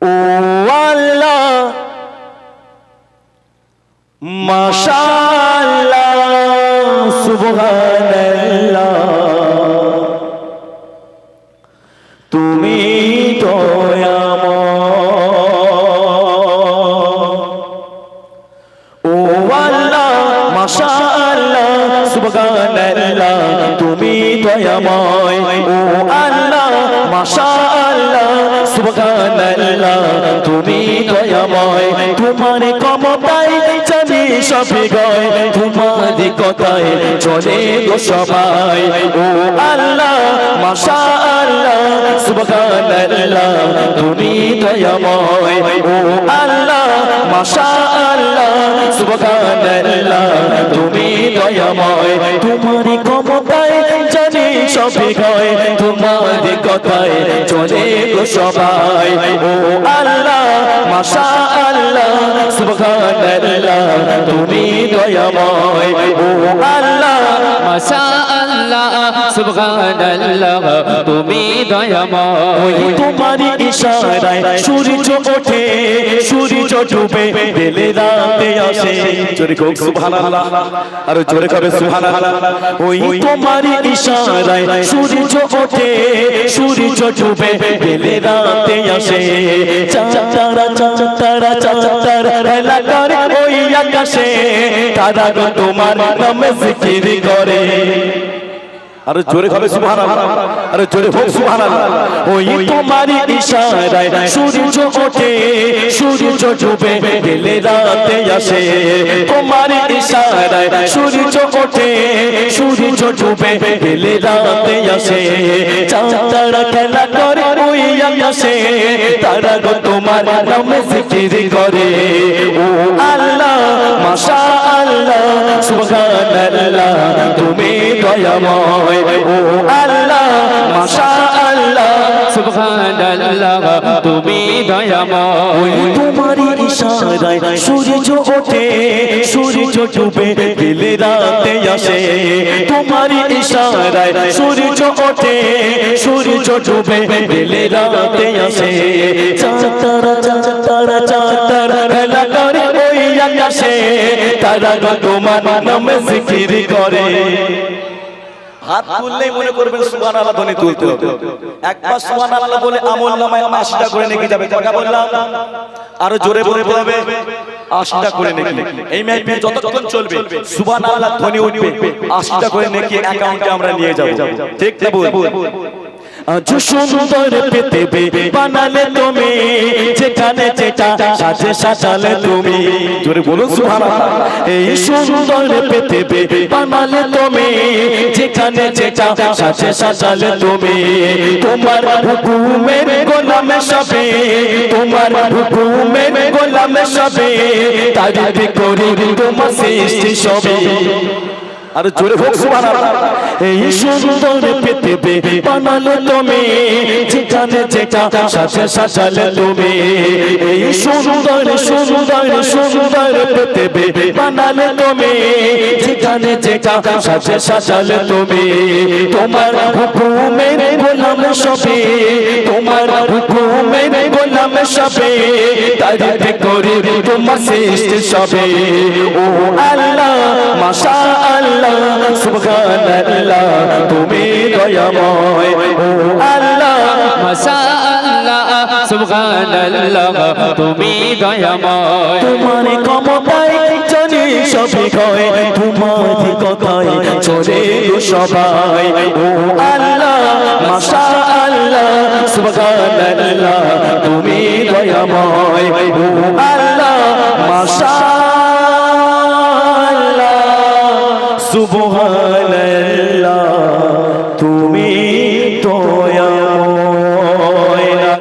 ও আল্লাহ মাশাআল্লাহ সুবহানাল্লাহ। তুমি দয়াময় ও আল্লাহ মাশাআল্লাহ সুবহানাল্লাহ তুমি দয়াময় ও আল্লাহ মাশাআল্লাহ, সুবহানাল্লাহ, তুমি দয়াময়, তোমার ক্ষমতায় জানি সবে গয় তোমার কথায় চলে গো সবাই। ও আল্লাহ, মাশাআল্লাহ, সুবহানাল্লাহ, তুমি দয়াময়। ও আল্লাহ, মাশাআল্লাহ গয় তোমার কথায় চলে গো সবাই। ও আল্লাহ, মাশাআল্লাহ, সুবহানাল্লাহ, তুমি দয়াময়। ও আল্লাহ, মাশা আল্লাহ সুবহানাল্লাহ, তুমি দয়াময়। ওই তোমারই ইশারায় সূর্য ওঠে, সূর্য ডুবে, বেলে রাতে আসে। জোরে কোক সুবহানাল্লাহ, আর জোরে কবে সুবহানাল্লাহ। ওই তোমারই ইশারায় সূর্য ওঠে, সূর্য ডুবে, বেলে রাতে আসে। চাঁদারা চাঁদারা খেলা করে ওই আকাশে, তারা তোমার নামে জিকির করে। আরে জোরে হবে সুবহানাল্লাহ। আরে জোরে হোক সুবহানাল্লাহ। ওই তোমারই ইশারায় সূর্য ওঠে, সূর্য ডুবে গেলে রাতে আসে। তোমার ইশারায় সূর্য ওঠে, সূর্য ডুবে গেলে রাতে আসে। খেলা করে, ওই তারা গো তোমার নামে জিকির করে। ও আল্লাহ, মাশাআল্লাহ। সুবহানাল্লাহ, তুমি দয়াময়। তোমারই ইশারায় সূর্য ওঠে, সূর্য ডুবে দিলে রাতে আসে। তোমারই ইশারায় সূর্য ওঠে, সূর্য ডুবে দিলে রাতে আসে। চাঁতারা চাঁতারা চাঁতারা খেলা করে ওই আকাশে। তারা তোমার নামে জিকির করে। হাত তুললেই মনে করবেন সুবহান আল্লাহ ধ্বনি তুলতে হবে। একবার আল্লাহ বলে আমল নামায় আশিটা করে নেকি যাবে কথা বললাম। আরও জোরে বলে বলবে আশিটা করে নেকি। এই মাইপে যতক্ষণ চলবে সুবহান আল্লাহ ধ্বনি উঠবে, আশিটা করে নেকি অ্যাকাউন্টে আমরা নিয়ে যাব। ঠিক না বল? আজ সুন্দর পেতে বানালে তুমি, যেখানে যেটা সাজে সাজালে তুমি। জোরে বলুন, সুবহানাল্লাহ। এই সুন্দর পেতে বানালে তুমি, যেখানে যেটা সাজে সাজালে তুমি। তোমার হুকুমের গোলামে সবে, তোমার হুকুমের গোলামে সবে, তারিফ করি তোমার সৃষ্টি সবে। আর জোরে হোক সুবহানাল্লাহ এই সুন্দর পৃথিবী বানালে তুমি যেখানে যেটা সাথে সাজালে তুমি। এই সুন্দর সুন্দর সুন্দর পৃথিবী বানালে তুমি যেখানে যেটা সাথে সাজালে তুমি। তোমার হুকুমের গোলাম সবে তোমার হুকুমের গোলাম সবে তারিফ করি তোমার সৃষ্টি সবে। ও আল্লাহ মাশা আল্লাহ সুবহানাল্লাহ, তুমি দয়াময়। ও আল্লাহ মাশা আল্লাহ সুবহানাল্লাহ, তুমি দয়াময়। তোমার ক্ষমতায় জানি সবই হয়, তোমার কথায় চলে সবাই। ও আল্লাহ মাশা আল্লাহ সুবহানাল্লাহ তুমি সুবহান